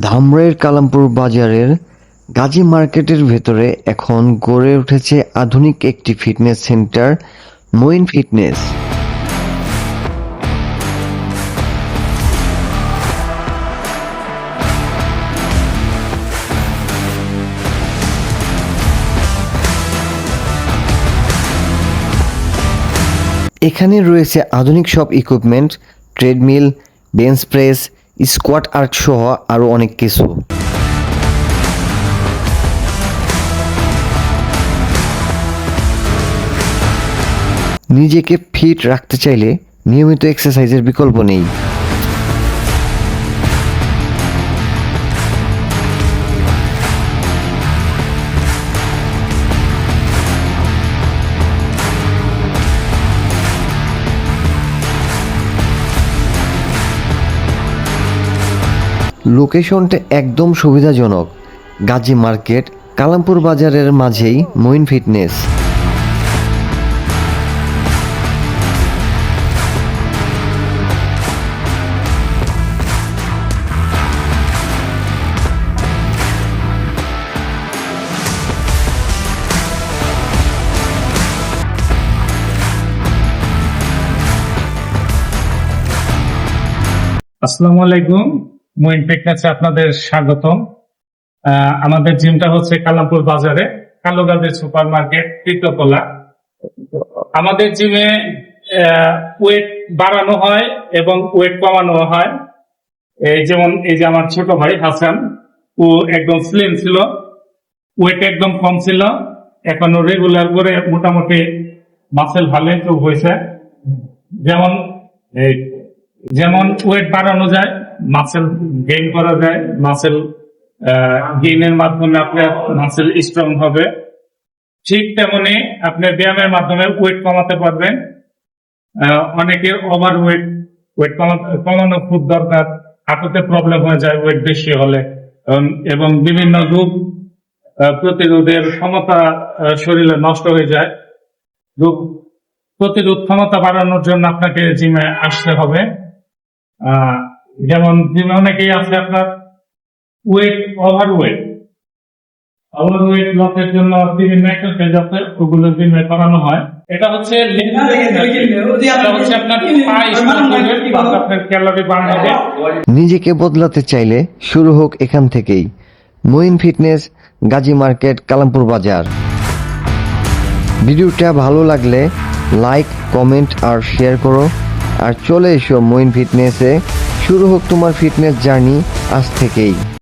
ধামরাইয়ের কালামপুর বাজারের গাজী মার্কেটের ভেতরে এখন গড়ে উঠেছে আধুনিক একটি ফিটনেস সেন্টার মইন ফিটনেস। এখানে রয়েছে আধুনিক সব equipment treadmill bench press squat art সহ আরও অনেক কিছু। নিজেকে ফিট রাখতে চাইলে নিয়মিত এক্সারসাইজের বিকল্প নেই। লোকেশনটা একদম সুবিধাজনক। গাজী মার্কেট কালামপুর বাজারের মাঝেই মঈন ফিটনেস। আসসালামু আলাইকুম। মুইন ফিটনেসে আপনাদের স্বাগতম। আমাদের জিমটা হচ্ছে কালামপুর বাজারে কালোগাজী সুপার মার্কেট তৃতীয়তলা আমাদের জিমে ওয়েট বাড়ানো হয় এবং ওয়েট কমানো হয়। এই যেমন, এই যে আমার ছোট ভাই হাসান, ও একদম স্লিম ছিল ওয়েট একদম কম ছিল, এখন রেগুলার করে মোটামুটি মাসেল ভালো একটু হয়েছে। যেমন যেমন ওয়েট বাড়ানো যায় মাসেল গেইন করা যায় মাসেল গেইনের মাধ্যমে আপনার মাসেল স্ট্রং হবে। ঠিক তেমনি আপনি ব্যায়ামের মাধ্যমে ওয়েট কমাতে পারবেন। আহ, অনেকের ওভার ওয়েট ওয়েট কমানো খুব দরকার। হাঁটুতে প্রবলেম হয়ে যায় ওয়েট বেশি হলে। এবং- বিভিন্ন রোগ প্রতিরোধের ক্ষমতা শরীরে নষ্ট হয়ে যায়। রোগ প্রতিরোধ ক্ষমতা বাড়ানোর জন্য আপনাকে জিমে আসতে হবে। যেমন অনেকেই আছে আপনার weight over weight over weight লসের জন্য বিভিন্ন এক্সারসাইজ আছে ওগুলো জিমে করানো হয়। এটা হচ্ছে হচ্ছে আপনার পায়ে strong করবে, plus আপনার ক্যালোরি বার্ন হবে। নিজেকে বদলাতে চাইলে শুরু হোক এখান থেকেই। মঈন ফিটনেস গাজী মার্কেট কালামপুর বাজার ভিডিওটা ভালো লাগলে লাইক কমেন্ট আর শেয়ার করো। আর চলে এসো মঈন ফিটনেসে শুরু হোক তোমার ফিটনেস জার্নি আজ থেকেই।